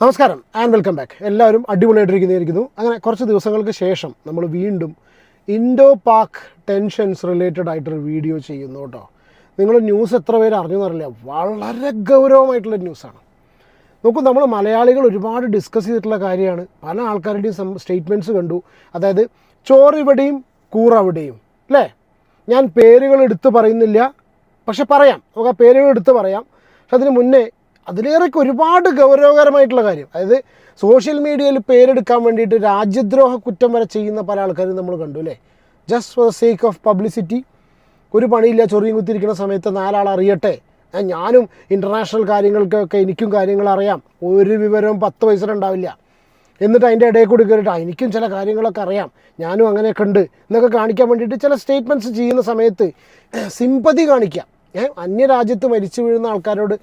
നമസ്കാരം and welcome back എല്ലാവരും അടിപൊളിയായിട്ടിരിക്കുന്നതായിരിക്കുന്നു. അങ്ങനെ കുറച്ച് ദിവസങ്ങൾക്ക് ശേഷം നമ്മൾ വീണ്ടും ഇൻഡോ പാക് ടെൻഷൻസ് റിലേറ്റഡ് ആയിട്ടൊരു വീഡിയോ ചെയ്യുന്നു കേട്ടോ. നിങ്ങൾ ന്യൂസ് എത്ര പേര് അറിഞ്ഞു എന്നറിയില്ല വളരെ ഗൗരവമായിട്ടുള്ള ന്യൂസാണ് നോക്കൂ നമ്മൾ മലയാളികൾ ഒരുപാട് ഡിസ്കസ് ചെയ്തിട്ടുള്ള കാര്യമാണ്. പല ആൾക്കാരുടെയും സ്റ്റേറ്റ്മെന്റ്സ് കണ്ടു. അതായത് ചോറിവിടെയും കൂറവിടെയും അല്ലേ ഞാൻ പേരുകൾ എടുത്ത് പറയുന്നില്ല. പക്ഷെ പറയാം. നമുക്ക് ആ പേരുകൾ എടുത്ത് പറയാം. പക്ഷെ അതിന് മുന്നേ അതിലേറെയൊക്കെ ഒരുപാട് ഗൗരവകരമായിട്ടുള്ള കാര്യം. അതായത് സോഷ്യൽ മീഡിയയിൽ പേരെടുക്കാൻ വേണ്ടിയിട്ട് രാജ്യദ്രോഹ കുറ്റം വരെ ചെയ്യുന്ന പല ആൾക്കാരും നമ്മൾ കണ്ടു അല്ലേ? Just for sake of publicity ഒരു പണിയില്ല ചൊറിയും കുത്തിരിക്കുന്ന സമയത്ത് നാലാൾ അറിയട്ടെ. ഞാനും ഇന്റർനാഷണൽ കാര്യങ്ങൾക്കൊക്കെ എനിക്കും കാര്യങ്ങൾ അറിയാം. ഒരു വിവരവും പത്ത് പൈസ ഉണ്ടാവില്ല. എന്നിട്ട് അതിന്റെ ഇടയിൽ കൂടി കയറിയിട്ട് എനിക്കും ചില കാര്യങ്ങളൊക്കെ അറിയാം. ഞാനും അങ്ങനെയൊക്കെ ഉണ്ട്. എന്നൊക്കെ കാണിക്കാൻ വേണ്ടിയിട്ട് ചില സ്റ്റേറ്റ്മെന്റ്സ് ചെയ്യുന്ന സമയത്ത് സിമ്പതി കാണിക്കുക ഏഹ് അന്യരാജ്യത്ത് മരിച്ചു വീഴുന്ന ആൾക്കാരോട്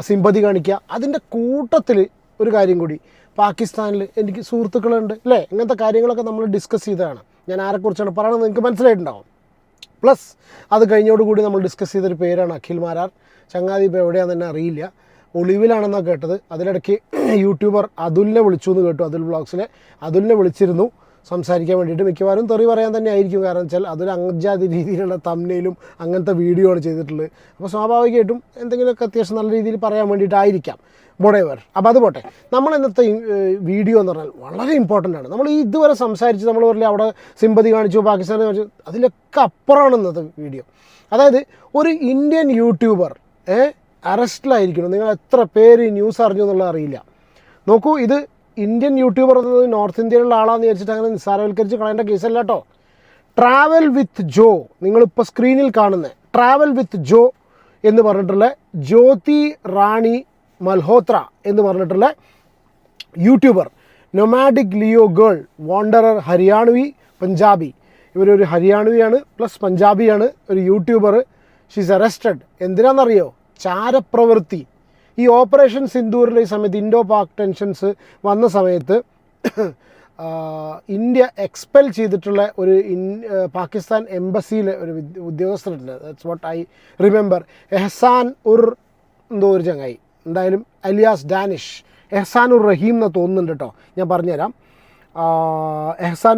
സിമ്പതി കാണിക്കുക. അതിന്റെ കൂട്ടത്തിൽ ഒരു കാര്യം കൂടി. പാകിസ്ഥാനിൽ എനിക്ക് സുഹൃത്തുക്കളുണ്ട് അല്ലേ? ഇങ്ങനത്തെ കാര്യങ്ങളൊക്കെ നമ്മൾ ഡിസ്കസ് ചെയ്തതാണ്. ഞാൻ ആരെക്കുറിച്ചാണ് പറയുന്നത് നിങ്ങൾക്ക് മനസ്സിലായിട്ടുണ്ടാവും. പ്ലസ് അത് കഴിഞ്ഞോടുകൂടി നമ്മൾ ഡിസ്കസ് ചെയ്തൊരു പേരാണ് അഖിൽ മാരാർ. ചങ്ങാതി എവിടെയാണെന്ന് തന്നെ അറിയില്ല. ഒളിവിലാണെന്നാണ് കേട്ടത്. അതിലിടയ്ക്ക് യൂട്യൂബർ അതുലിനെ വിളിച്ചു എന്ന് കേട്ടു അതുൽ വ്ളോഗ്സിലെ അതുലിനെ വിളിച്ചിരുന്നു. സംസാരിക്കാൻ വേണ്ടിയിട്ട് മിക്കവാറും തെറി പറയാൻ തന്നെ ആയിരിക്കും. കാരണം വെച്ചാൽ അതൊരു അഞ്ചാതി രീതിയിലുള്ള തമ്നയിലും അങ്ങനത്തെ വീഡിയോ ആണ് ചെയ്തിട്ടുള്ളത്. അപ്പോൾ സ്വാഭാവികമായിട്ടും എന്തെങ്കിലുമൊക്കെ അത്യാവശ്യം നല്ല രീതിയിൽ പറയാൻ വേണ്ടിയിട്ടായിരിക്കാം. വോടെവർ അപ്പോൾ അത് പോട്ടെ. നമ്മൾ ഇന്നത്തെ വീഡിയോ എന്ന് പറഞ്ഞാൽ വളരെ ഇമ്പോർട്ടന്റ് ആണ്. നമ്മൾ ഇതുവരെ സംസാരിച്ച് നമ്മൾ പറഞ്ഞില്ല അവിടെ സിമ്പതി കാണിച്ചു പാകിസ്ഥാനെ കാണിച്ചു അതിലൊക്കെ അപ്പുറമാണ് ഇന്നത്തെ വീഡിയോ അതായത് ഒരു ഇന്ത്യൻ യൂട്യൂബർ അറസ്റ്റിലായിരിക്കണം നിങ്ങൾ എത്ര പേര് ന്യൂസ് അറിഞ്ഞു എന്നുള്ളത് അറിയില്ല. നോക്കൂ ഇത് ഇന്ത്യൻ യൂട്യൂബർ എന്നത് നോർത്ത് ഇന്ത്യയിലുള്ള ആളാന്ന് വിചാരിച്ചിട്ട് അങ്ങനെ നിസ്സാരവൽക്കരിച്ച് കളയേണ്ട കേസല്ല കേട്ടോ ട്രാവൽ വിത്ത് ജോ നിങ്ങളിപ്പോൾ സ്ക്രീനിൽ കാണുന്നത് ട്രാവൽ വിത്ത് ജോ എന്ന് പറഞ്ഞിട്ടുള്ള ജ്യോതി റാണി മൽഹോത്ര എന്ന് പറഞ്ഞിട്ടുള്ള YouTuber. Nomadic Leo girl wanderer Haryanvi Punjabi ഇവരൊരു ഹരിയാണവിയാണ് പ്ലസ് പഞ്ചാബിയാണ് ഒരു യൂട്യൂബർ. ഷീസ് അറസ്റ്റഡ് എന്തിനാണെന്നറിയോ ചാരപ്രവൃത്തി. ഈ ഓപ്പറേഷൻ സിന്ദൂറിലെ ഈ സമയത്ത് ഇൻഡോ പാക് ടെൻഷൻസ് വന്ന സമയത്ത് ഇന്ത്യ എക്സ്പെൽ ചെയ്തിട്ടുള്ള ഒരു ഇൻ പാകിസ്ഥാൻ എംബസിയിലെ ഒരു ഉദ്യോഗസ്ഥരുണ്ട്. That's what I remember Ehsan ur എന്തോ ഒരു ചങ്ങായി. എന്തായാലും അലിയാസ് ഡാനിഷ്. എഹ്സാൻ ഉർ റഹീം എന്ന് തോന്നുന്നുണ്ട് കേട്ടോ. ഞാൻ പറഞ്ഞുതരാം.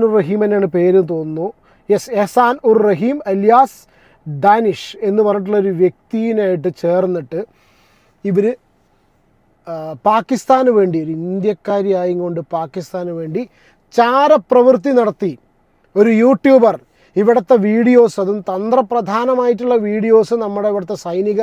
ഉർ റഹീം തന്നെയാണ് പേര് തോന്നുന്നു. യെസ് എഹ്സാൻ ഉർ റഹീം അലിയാസ് ഡാനിഷ് എന്ന് പറഞ്ഞിട്ടുള്ള ഒരു വ്യക്തിനായിട്ട് ചേർന്നിട്ട് ഇവർ പാകിസ്ഥാന് വേണ്ടി ഒരു ഇന്ത്യക്കാരിയായും കൊണ്ട് പാകിസ്ഥാന് വേണ്ടി ചാരപ്രവൃത്തി നടത്തി ഒരു യൂട്യൂബർ ഇവിടുത്തെ വീഡിയോസ് അതും തന്ത്രപ്രധാനമായിട്ടുള്ള വീഡിയോസ് നമ്മുടെ ഇവിടുത്തെ സൈനിക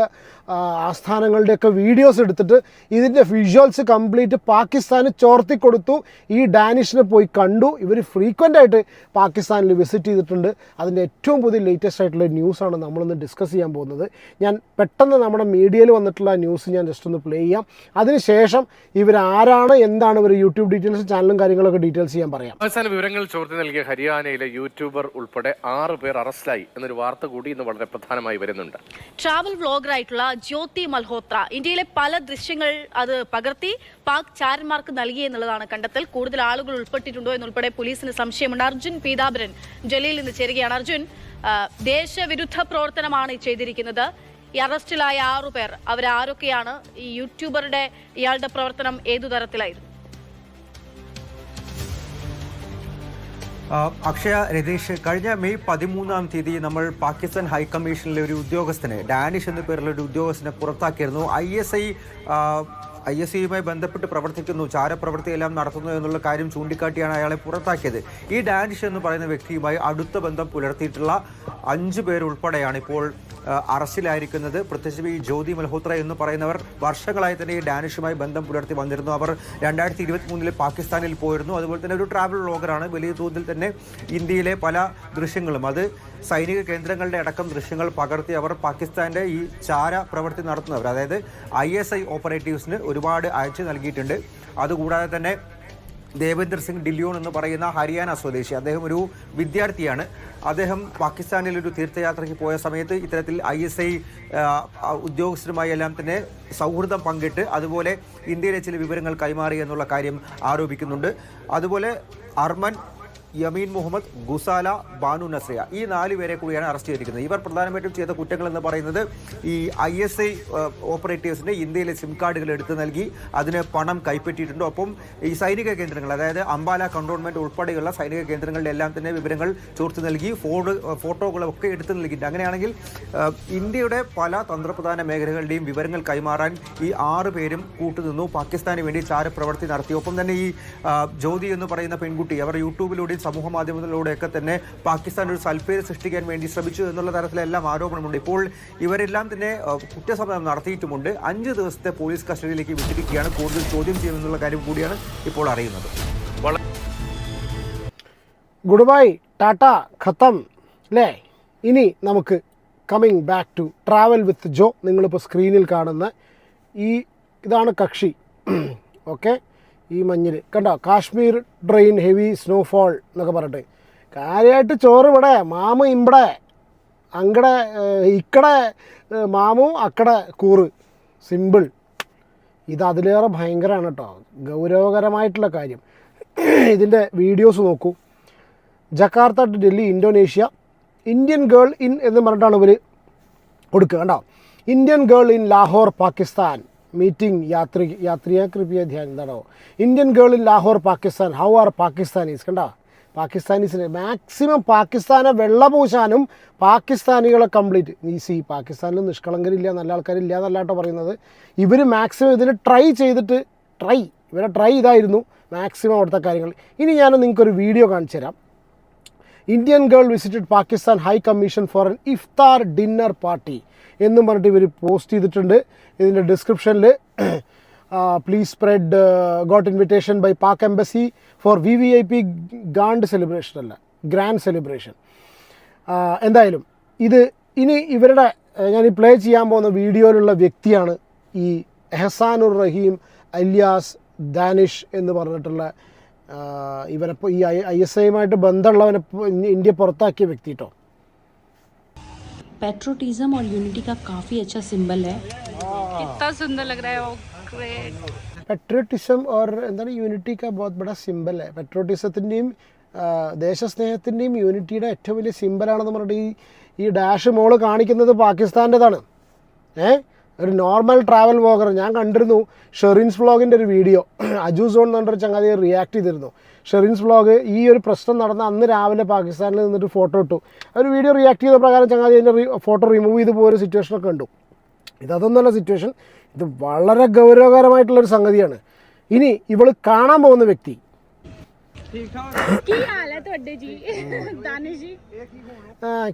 ആസ്ഥാനങ്ങളുടെയൊക്കെ വീഡിയോസ് എടുത്തിട്ട് ഇതിന്റെ വിഷ്വൽസ് കംപ്ലീറ്റ് പാകിസ്ഥാന് ചോർത്തി കൊടുത്തു. ഈ ഡാനിഷിനെ പോയി കണ്ടു. ഇവർ ഫ്രീക്വന്റ് ആയിട്ട് പാകിസ്ഥാനിൽ വിസിറ്റ് ചെയ്തിട്ടുണ്ട്. അതിന്റെ ഏറ്റവും പുതിയ ലേറ്റസ്റ്റ് ആയിട്ടുള്ള ന്യൂസാണ് നമ്മളിന്ന് ഡിസ്കസ് ചെയ്യാൻ പോകുന്നത്. ഞാൻ പെട്ടെന്ന് നമ്മുടെ മീഡിയയിൽ വന്നിട്ടുള്ള ന്യൂസ് ഞാൻ ജസ്റ്റ് ഒന്ന് പ്ലേ ചെയ്യാം. അതിനുശേഷം ഇവരാരാണ് എന്താണ് ഇവർ യൂട്യൂബ് ഡീറ്റെയിൽസ് ചാനലും കാര്യങ്ങളൊക്കെ ഡീറ്റെയിൽസ് ചെയ്യാൻ പറയാം. അവസാന വിവരങ്ങൾ ചോർത്തി നൽകിയ ഹരിയാനയിലെ യൂട്യൂബർ ഉൾപ്പെടെ ആറ് പേർ അറസ്റ്റിലായി എന്നൊരു വാർത്ത കൂടി ഇന്ന് വളരെ പ്രധാനമായി വരുന്നുണ്ട്. ട്രാവൽ വ്ലോഗറായിട്ടുള്ള ജ്യോതി മൽഹോത്ര ഇന്ത്യയിലെ പല ദൃശ്യങ്ങൾ അത് പകർത്തി പാക് ചാരന്മാർക്ക് നൽകി എന്നുള്ളതാണ് കണ്ടെത്തൽ. കൂടുതൽ ആളുകൾ ഉൾപ്പെട്ടിട്ടുണ്ടോ എന്നുൾപ്പെടെ പോലീസിന് സംശയമുണ്ട്. അർജുൻ പീതാംബരൻ ജലീൽ നിന്ന് ചേരുകയാണ്. അർജുൻ ദേശവിരുദ്ധ പ്രവർത്തനമാണ് ചെയ്തിരിക്കുന്നത്. ഈ അറസ്റ്റിലായ ആറുപേർ അവരാരൊക്കെയാണ്? ഈ യൂട്യൂബറുടെ ഇയാളുടെ പ്രവർത്തനം ഏതു തരത്തിലായിരുന്നു? അക്ഷയ രതീഷ് കഴിഞ്ഞ മെയ് പതിമൂന്നാം തീയതി നമ്മൾ പാകിസ്ഥാൻ ഹൈക്കമ്മീഷനിലെ ഒരു ഉദ്യോഗസ്ഥനെ ഡാനിഷ് എന്ന പേരുള്ള ഒരു ഉദ്യോഗസ്ഥനെ പുറത്താക്കിയിരുന്നു. I S I I S സിയുമായി ബന്ധപ്പെട്ട് പ്രവർത്തിക്കുന്നു. ചാരപ്രവൃത്തിയെല്ലാം നടത്തുന്നു എന്നുള്ള കാര്യം ചൂണ്ടിക്കാട്ടിയാണ് അയാളെ പുറത്താക്കിയത്. ഈ ഡാനിഷ് എന്ന് പറയുന്ന വ്യക്തിയുമായി അടുത്ത ബന്ധം പുലർത്തിയിട്ടുള്ള അഞ്ചു പേരുൾപ്പെടെയാണ് ഇപ്പോൾ അറസ്റ്റിലായിരിക്കുന്നത്. പ്രത്യേകിച്ച് ഈ ജ്യോതി മൽഹോത്ര എന്ന് പറയുന്നവർ വർഷങ്ങളായി തന്നെ ഈ ഡാനിഷുമായി ബന്ധം പുലർത്തി വന്നിരുന്നു. അവർ രണ്ടായിരത്തി ഇരുപത്തി മൂന്നിൽ പാകിസ്ഥാനിൽ പോയിരുന്നു. അതുപോലെ തന്നെ ഒരു ട്രാവൽ വ്ളോഗറാണ് വലിയ തോതിൽ തന്നെ ഇന്ത്യയിലെ പല ദൃശ്യങ്ങളും അത് സൈനിക കേന്ദ്രങ്ങളുടെ അടക്കം ദൃശ്യങ്ങൾ പകർത്തി അവർ പാകിസ്ഥാന്റെ ഈ ചാര പ്രവൃത്തി നടത്തുന്നവർ അതായത് ഐ എസ് ഐ ഓപ്പറേറ്റീവ്സിന് ഒരുപാട് അയച്ചു നൽകിയിട്ടുണ്ട്. അതുകൂടാതെ തന്നെ ദേവേന്ദർ സിംഗ് ഡില്യോൺ എന്ന് പറയുന്ന ഹരിയാന സ്വദേശി. അദ്ദേഹം ഒരു വിദ്യാർത്ഥിയാണ്. അദ്ദേഹം പാകിസ്ഥാനിൽ ഒരു തീർത്ഥയാത്രയ്ക്ക് പോയ സമയത്ത് ഇത്തരത്തിൽ ഐ എസ് ഐ ഉദ്യോഗസ്ഥരുമായി എല്ലാം തന്നെ സൗഹൃദം പങ്കിട്ട് അതുപോലെ ഇന്ത്യയിലെ ചില വിവരങ്ങൾ കൈമാറി എന്നുള്ള കാര്യം ആരോപിക്കുന്നുണ്ട്. അതുപോലെ അർമൻ യമീൻ മുഹമ്മദ് ഗുസാല ബാനു നസ്രിയ. ഈ നാല് പേരെ കൂടിയാണ് അറസ്റ്റ് ചെയ്തിരിക്കുന്നത്. ഇവർ പ്രധാനമായിട്ടും ചെയ്ത കുറ്റങ്ങൾ എന്ന് പറയുന്നത് ഈ ഐ എസ് ഐ ഓപ്പറേറ്റീവ്സിന് ഇന്ത്യയിലെ സിം കാർഡുകൾ എടുത്തു നൽകി അതിന് പണം കൈപ്പറ്റിയിട്ടുണ്ട്. ഒപ്പം ഈ സൈനിക കേന്ദ്രങ്ങൾ അതായത് അംബാല കണ്ടോൺമെന്റ് ഉൾപ്പെടെയുള്ള സൈനിക കേന്ദ്രങ്ങളുടെ എല്ലാം തന്നെ വിവരങ്ങൾ ചോർത്തു നൽകി ഫോണ് ഫോട്ടോകളൊക്കെ എടുത്തു നൽകിയിട്ടുണ്ട്. അങ്ങനെയാണെങ്കിൽ ഇന്ത്യയുടെ പല തന്ത്രപ്രധാന മേഖലകളുടെയും വിവരങ്ങൾ കൈമാറാൻ ഈ ആറ് പേരും കൂട്ടുനിന്നു. പാകിസ്ഥാന് വേണ്ടി ചാരപ്രവർത്തി നടത്തി. ഒപ്പം തന്നെ ഈ ജ്യോതി എന്ന് പറയുന്ന പെൺകുട്ടി അവർ യൂട്യൂബിലൂടെയും സമൂഹ മാധ്യമങ്ങളിലൂടെയൊക്കെ തന്നെ പാകിസ്ഥാൻ ഒരു സൽഫേര് സൃഷ്ടിക്കാൻ വേണ്ടി ശ്രമിച്ചു എന്നുള്ള തരത്തിലെല്ലാം ആരോപണമുണ്ട്. ഇപ്പോൾ ഇവരെല്ലാം തന്നെ കുറ്റസമ്മതം നടത്തിയിട്ടുമുണ്ട്. അഞ്ച് ദിവസത്തെ പോലീസ് കസ്റ്റഡിയിലേക്ക് വിട്ടിരിക്കുകയാണ്. കൂടുതൽ ചോദ്യം ചെയ്യുമെന്നുള്ള കാര്യം കൂടിയാണ് ഇപ്പോൾ അറിയുന്നത്. ഗുഡ് ബൈ ടാറ്റ ഖത്തം അല്ലേ ഇനി നമുക്ക് coming back to travel with Jo നിങ്ങളിപ്പോൾ സ്ക്രീനിൽ കാണുന്ന ഈ ഇതാണ് കക്ഷി. ഓക്കെ ഈ മഞ്ഞിൽ കണ്ടോ? കാശ്മീർ ഡ്രെയിൻ ഹെവി സ്നോഫോൾ എന്നൊക്കെ പറഞ്ഞിട്ട്. കാര്യമായിട്ട് ചോറ് ഇവിടെ മാമ ഇമ്പടെ അങ്ങടെ ഇക്കടെ മാമു അക്കടെ കൂറ്. സിമ്പിൾ. ഇത് അതിലേറെ ഭയങ്കരമാണ് കേട്ടോ. ഗൗരവകരമായിട്ടുള്ള കാര്യം. ഇതിന്റെ വീഡിയോസ് നോക്കൂ. Jakarta to Delhi Indonesia Indian girl in എന്ന് പറഞ്ഞിട്ടാണ് ഇവർ കൊടുക്കുക. കണ്ടോ? Indian girl in Lahore Pakistan. Meeting യാത്രി യാത്രിയ കൃപയ ധ്യാൻ എന്താണോ Indian girl in Lahore Pakistan how are Pakistanis കണ്ട പാകിസ്ഥാനീസിന് മാക്സിമം പാകിസ്ഥാനെ വെള്ളപൂശാനും പാകിസ്ഥാനികളെ കംപ്ലീറ്റ് ഈ സി പാകിസ്ഥാനിൽ നിഷ്കളങ്കരില്ല നല്ല ആൾക്കാരില്ല എന്നല്ലാട്ടോ പറയുന്നത് ഇവർ മാക്സിമം ഇതിൽ ട്രൈ ചെയ്തിട്ട് ട്രൈ ഇവരെ ട്രൈ ഇതായിരുന്നു മാക്സിമം അവിടുത്തെ കാര്യങ്ങൾ ഇനി ഞാൻ നിങ്ങൾക്കൊരു വീഡിയോ കാണിച്ചു തരാം Indian girl visited Pakistan high commission for an iftar dinner party എന്നും പറഞ്ഞിട്ട് ഇവർ പോസ്റ്റ് ചെയ്തിട്ടുണ്ട്. ഇതിന്റെ ഡിസ്ക്രിപ്ഷനിൽ please spread got invitation by Pak embassy for V V I P grand celebration അല്ല ഗ്രാൻഡ് സെലിബ്രേഷൻ എന്തായാലും ഇത് ഇനി ഇവരുടെ ഞാൻ ഈ പ്ലേ ചെയ്യാൻ പോകുന്ന വീഡിയോയിലുള്ള വ്യക്തിയാണ് ഈ എഹസാനുർ റഹീം അലിയാസ് ദാനിഷ് എന്ന് പറഞ്ഞിട്ടുള്ള ആ, ഇവനെപ്പോൾ ഈ ഐ എസ് ഐയുമായിട്ട് ബന്ധമുള്ളവനെ ഇപ്പൊ ഇന്ത്യ പുറത്താക്കിയ വ്യക്തി കേട്ടോ पेट्रोटिज्म और यूनिटी का काफ़ी अच्छा सिंबल है कितना सुंदर लग रहा है वो ग्रेट പെട്രോട്ടിസം ഓർ എന്താണ് യൂണിറ്റി കാ ബോത്ത് ബഡ സിമ്പൽ പെട്രോട്ടിസത്തിൻ്റെയും ദേശസ്നേഹത്തിൻ്റെയും യൂണിറ്റിയുടെ ഏറ്റവും വലിയ സിമ്പലാണെന്ന് പറഞ്ഞിട്ട് ഈ ഈ ഡാഷ് മോള് കാണിക്കുന്നത് പാകിസ്ഥാൻ്റെതാണ് ഏ ഒരു നോർമൽ ട്രാവൽ വ്ളോഗർ ഞാൻ കണ്ടിരുന്നു ഷെറിൻസ് വ്ളോഗിന്റെ ഒരു വീഡിയോ അജു സോൺ എന്ന് പറഞ്ഞൊരു ചങ്ങാതി റിയാക്ട് ചെയ്തിരുന്നു. ഷെറിൻസ് വ്ളോഗ് ഈ ഒരു പ്രശ്നം നടന്ന അന്ന് രാവിലെ പാകിസ്ഥാനിൽ നിന്നിട്ട് ഫോട്ടോ ഇട്ടു. ഒരു വീഡിയോ റിയാക്ട് ചെയ്ത പ്രകാരം ചങ്ങാതി അതിന്റെ ഫോട്ടോ റിമൂവ് ചെയ്ത് പോയൊരു സിറ്റുവേഷനൊക്കെ കണ്ടു. ഇതൊന്നുമല്ല സിറ്റുവേഷൻ ഇത് വളരെ ഗൗരവകരമായിട്ടുള്ളൊരു സംഗതിയാണ്. ഇനി ഇവൾ കാണാൻ പോകുന്ന വ്യക്തി ਕੀ ਹਾਲ ਹੈ ਤੁਹਾਡੇ ਜੀ? ਦਾਨਿਸ਼ ਜੀ?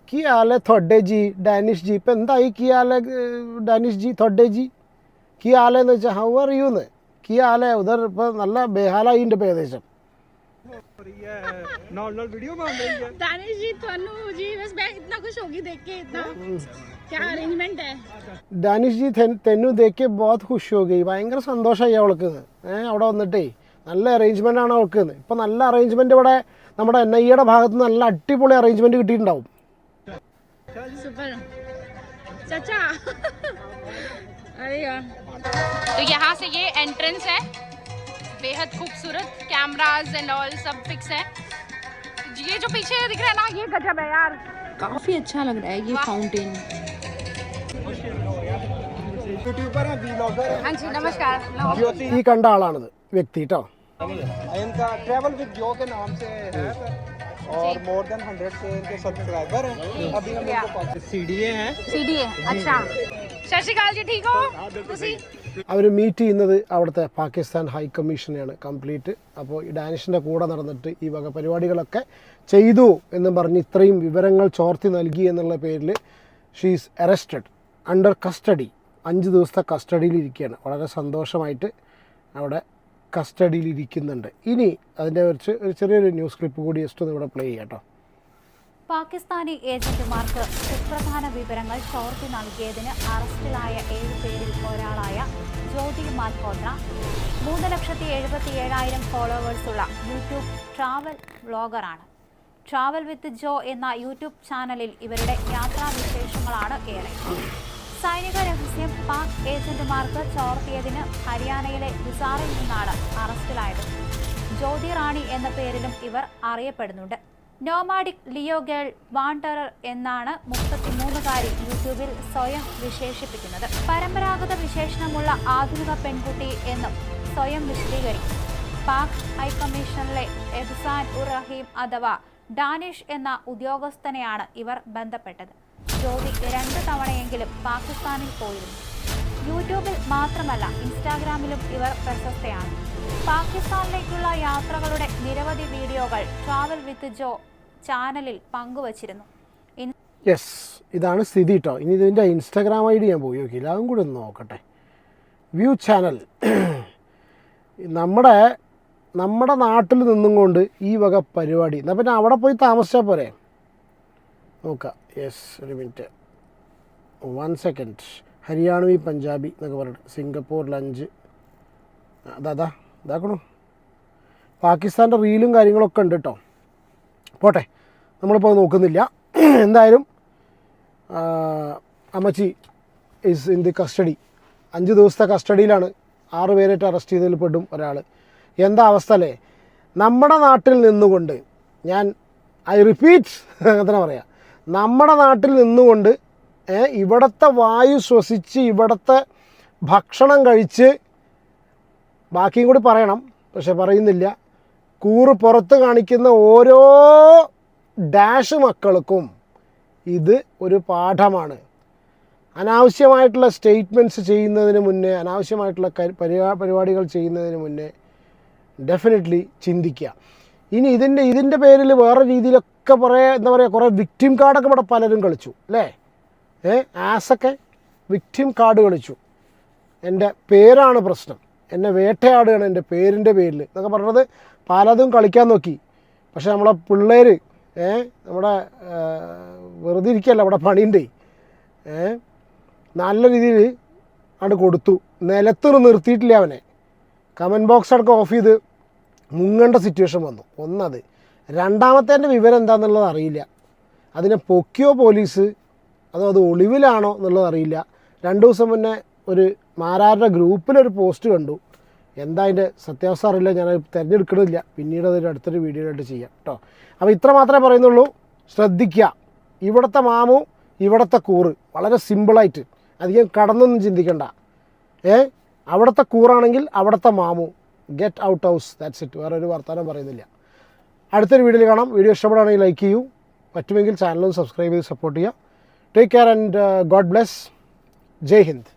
ਕੀ ਹਾਲ ਹੈ ਤੁਹਾਡੇ ਜੀ? ਡੈਨਿਸ਼ ਜੀ ਪੰਦਾਈ ਕੀ ਕੀ ਹਾਲ ਹੈ എന്ന് വെച്ചാൽ how are you ਕੀ ਹਾਲ ਹੈ ਉਧਰ? ഇപ്പം നല്ല ബേഹാലായിണ്ട് ഇപ്പം ഏകദേശം ਰਹੀ ਦਾਨਿਸ਼ ਜੀ ਤੁਹਾਨੂੰ ਜੀ ਬਸ ਮੈਂ ਇਤਨਾ ਖੁਸ਼ ਹੋ ਗਈ ਦੇਖ ਕੇ ਇਤਨਾ। ਕੀ ਅਰੇਂਜਮੈਂਟ ਹੈ ഡാനിഷ് ജി തെന്നു തേക്ക് ബോത്ത് ഖുഷ് ഹോ ഗൈ ഭയങ്കര സന്തോഷമായി അവൾക്ക് നല്ല അറേഞ്ച്മെൻ്റ് ആണ് അവൾക്ക് ഇപ്പം നല്ല അറേഞ്ച്മെൻ്റ് ഇവിടെ നമ്മുടെ എൻ ഐ എയുടെ ഭാഗത്ത് നിന്ന് നല്ല അടിപൊളി അറേഞ്ച്മെൻറ്റ് കിട്ടിയിട്ടുണ്ടാവും सुपर चाचा अरे यार तो यहाँ से ये एंट्रेंस है बेहद खूबसूरत कैमरास एंड ऑल सब फिक्स है ये जो पीछे दिख रहा है ना ये गजब है यार काफ़ी अच्छा लग रहा है ये फाउंटेन हाँ जी नमस्कार ഈ കണ്ട ആളാണിത് വ്യക്തി കേട്ടോ इनका ट्रैवल विद जो के नाम से है सर और मोर देन हंड्रेड के इनके सब्सक्राइबर हैं अभी हम इनको सी डी ए हैं सी डी है अच्छा सत श्रीकाल जी ठीक हो ਤੁਸੀਂ അവർ മീറ്റ് ചെയ്യുന്നത് അവിടുത്തെ പാകിസ്ഥാൻ ഹൈ കമ്മീഷനെയാണ് കംപ്ലീറ്റ് അപ്പോൾ ഈ ഡാനിഷിൻ്റെ കൂടെ നടന്നിട്ട് ഈ വക പരിപാടികളൊക്കെ ചെയ്തു എന്ന് പറഞ്ഞ് ഇത്രയും വിവരങ്ങൾ ചോർത്തി നൽകി എന്നുള്ള പേരിൽ ഷീസ് അറസ്റ്റഡ് അണ്ടർ കസ്റ്റഡി അഞ്ച് ദിവസത്തെ കസ്റ്റഡിയിലിരിക്കുകയാണ് വളരെ സന്തോഷമായിട്ട് അവിടെ കസ്റ്റഡിയിലിരിക്കുന്നുണ്ട്. ഇനി അതിന്റെ കുറിച്ച് ഒരു ചെറിയൊരു ന്യൂസ് ക്ലിപ്പ് കൂടി ജസ്റ്റ് ഒന്ന് ഇവിടെ പ്ലേ ചെയ്യാം പാകിസ്ഥാനി ഏജന്റുമാർക്ക് സുപ്രധാന വിവരങ്ങൾ ചോർത്തി നൽകിയതിന് അറസ്റ്റിലായ ഏഴ് പേരിൽ ഒരാളായ ജ്യോതി മാൽഹോത്ര. മൂന്ന് ലക്ഷത്തി എഴുപത്തി ഏഴായിരം ഫോളോവേഴ്സുള്ള യൂട്യൂബ് ട്രാവൽ വ്ളോഗറാണ് ട്രാവൽ വിത്ത് ജോ എന്ന യൂട്യൂബ് ചാനലിൽ ഇവരുടെ യാത്രാവിശേഷങ്ങളാണ് ഏറെ. സൈനിക രഹസ്യം പാക് ഏജന്റുമാർക്ക് ചോർത്തിയതിന് ഹരിയാനയിലെ ഗുസാറിൽ നിന്നാണ് അറസ്റ്റിലായത്. ജ്യോതി റാണി എന്ന പേരിലും ഇവർ അറിയപ്പെടുന്നുണ്ട്. നോമാഡിക് ലിയോ ഗേൾ വാണ്ടറർ എന്നാണ് മുപ്പത്തിമൂന്നുകാരി യൂട്യൂബിൽ സ്വയം വിശേഷിപ്പിക്കുന്നത്. പരമ്പരാഗത വിശേഷണമുള്ള ആധുനിക പെൺകുട്ടി എന്നും സ്വയം വിശദീകരിക്കും പാക് ഹൈക്കമ്മീഷനിലെ എഹ്സാൻ ഉർ റഹീം അഥവാ ഡാനിഷ് എന്ന ഉദ്യോഗസ്ഥനെയാണ് ഇവർ ബന്ധപ്പെട്ടത്. ജ്യോതി രണ്ട് തവണയെങ്കിലും പാകിസ്ഥാനിൽ പോയിരുന്നു. യൂട്യൂബിൽ മാത്രമല്ല ഇൻസ്റ്റാഗ്രാമിലും ഇവർ പ്രശസ്തയാണ്. പാകിസ്ഥാനിലേക്കുള്ള യാത്രകളുടെ നിരവധി വീഡിയോകൾ ട്രാവൽ വിത്ത് ജോ ചാനലിൽ പങ്കുവച്ചിരുന്നു. യെസ് ഇതാണ് സ്ഥിതി കേട്ടോ ഇനി ഇതിന്റെ ഇൻസ്റ്റാഗ്രാം ഐ ഡി ഞാൻ പോയി നോക്കി. അതും കൂടെ ഒന്ന് നോക്കട്ടെ. View channel. നമ്മുടെ നമ്മുടെ നാട്ടിൽ നിന്നും കൊണ്ട് ഈ വക പരിപാടി. എന്നാൽ പിന്നെ അവിടെ പോയി താമസിച്ചാൽ പോരെ? നോക്കാം. യെസ് ഒരു minute. One second Haryanvi Punjabi എന്നൊക്കെ പറഞ്ഞിട്ട് സിംഗപ്പൂർ ലഞ്ച് അതാ ഇതാക്കണോ. പാകിസ്ഥാന്റെ റീലും കാര്യങ്ങളൊക്കെ ഉണ്ട് കേട്ടോ പോട്ടെ നമ്മളിപ്പോൾ നോക്കുന്നില്ല. എന്തായാലും അമ്മച്ചി ഇസ് ഇൻ ദി കസ്റ്റഡി അഞ്ച് ദിവസത്തെ കസ്റ്റഡിയിലാണ് ആറ് പേരായിട്ട് അറസ്റ്റ് ചെയ്തതിൽ പെടും ഒരാൾ എന്താ അവസ്ഥ അല്ലേ? നമ്മുടെ നാട്ടിൽ നിന്നുകൊണ്ട് ഞാൻ ഐ റിപ്പീറ്റ് അങ്ങനെ പറയാം. നമ്മുടെ നാട്ടിൽ നിന്നുകൊണ്ട് ഇവിടുത്തെ വായു ശ്വസിച്ച് ഇവിടുത്തെ ഭക്ഷണം കഴിച്ച് ബാക്കിയും കൂടി പറയണം പക്ഷെ പറയുന്നില്ല. കൂറ് പുറത്ത് കാണിക്കുന്ന ഓരോ ഡാഷ് മക്കൾക്കും ഇത് ഒരു പാഠമാണ്. അനാവശ്യമായിട്ടുള്ള സ്റ്റേറ്റ്മെന്റ്സ് ചെയ്യുന്നതിന് മുന്നേ അനാവശ്യമായിട്ടുള്ള പരിപാ പരിപാടികൾ ചെയ്യുന്നതിന് മുന്നേ ഡെഫിനറ്റ്ലി ചിന്തിക്കുക. ഇനി ഇതിന്റെ ഇതിന്റെ പേരിൽ വേറെ രീതിയിലൊക്കെ പറയാ എന്താ പറയുക കുറേ വിക്ടിം കാർഡൊക്കെ ഇവിടെ പലരും കളിച്ചു അല്ലേ? ഏ ആസൊക്കെ വിക്ടിം കാർഡ് കളിച്ചു. എന്റെ പേരാണ് പ്രശ്നം. എന്നെ വേട്ടയാടുകയാണ് എന്റെ പേരിന്റെ പേരിൽ. എന്നൊക്കെ പറഞ്ഞത് പലതും കളിക്കാൻ നോക്കി. പക്ഷേ നമ്മളെ പിള്ളേർ ഏ നമ്മുടെ വെറുതെ ഇരിക്കല്ല അവിടെ പണിയുണ്ടേ ഏ നല്ല രീതിയിൽ അവിടെ കൊടുത്തു. നിലത്ത് നിർത്തിയിട്ടില്ല അവനെ. കമന്റ് ബോക്സ് അടക്കം ഓഫ് ചെയ്ത് മുങ്ങേണ്ട സിറ്റുവേഷൻ വന്നു. ഒന്നത്. രണ്ടാമത്തേന്റെ വിവരം എന്താണെന്നുള്ളത് അറിയില്ല. അതിനെ പൊക്കിയോ പോലീസ് അതോ അത് ഒളിവിലാണോ എന്നുള്ളത് അറിയില്ല. രണ്ട് ദിവസം മുന്നേ ഒരു മാരാരുടെ ഗ്രൂപ്പിലൊരു പോസ്റ്റ് കണ്ടു. എന്താ അതിന്റെ സത്യാവസ്ഥ അറിയില്ല. ഞാൻ തിരഞ്ഞെടുക്കണില്ല. പിന്നീട് അതൊരു അടുത്തൊരു വീഡിയോ ആയിട്ട് ചെയ്യാം കേട്ടോ അപ്പോൾ ഇത്ര മാത്രമേ പറയുന്നുള്ളൂ. ശ്രദ്ധിക്കുക ഇവിടുത്തെ മാമു ഇവിടുത്തെ കൂറ്. വളരെ സിമ്പിളായിട്ട്. അധികം കടന്നൊന്നും ചിന്തിക്കണ്ട. ഏ? അവിടുത്തെ കൂറാണെങ്കിൽ അവിടുത്തെ മാമു. Get out house that's it വേറൊരു വർത്തമാനം പറയുന്നില്ല. അടുത്തൊരു വീഡിയോയിൽ കാണാം. വീഡിയോ ഇഷ്ടപ്പെടുകയാണെങ്കിൽ ലൈക്ക് ചെയ്യൂ. പറ്റുമെങ്കിൽ ചാനലും സബ്സ്ക്രൈബ് ചെയ്ത് സപ്പോർട്ട് ചെയ്യുക. Take care and God bless Jai Hind.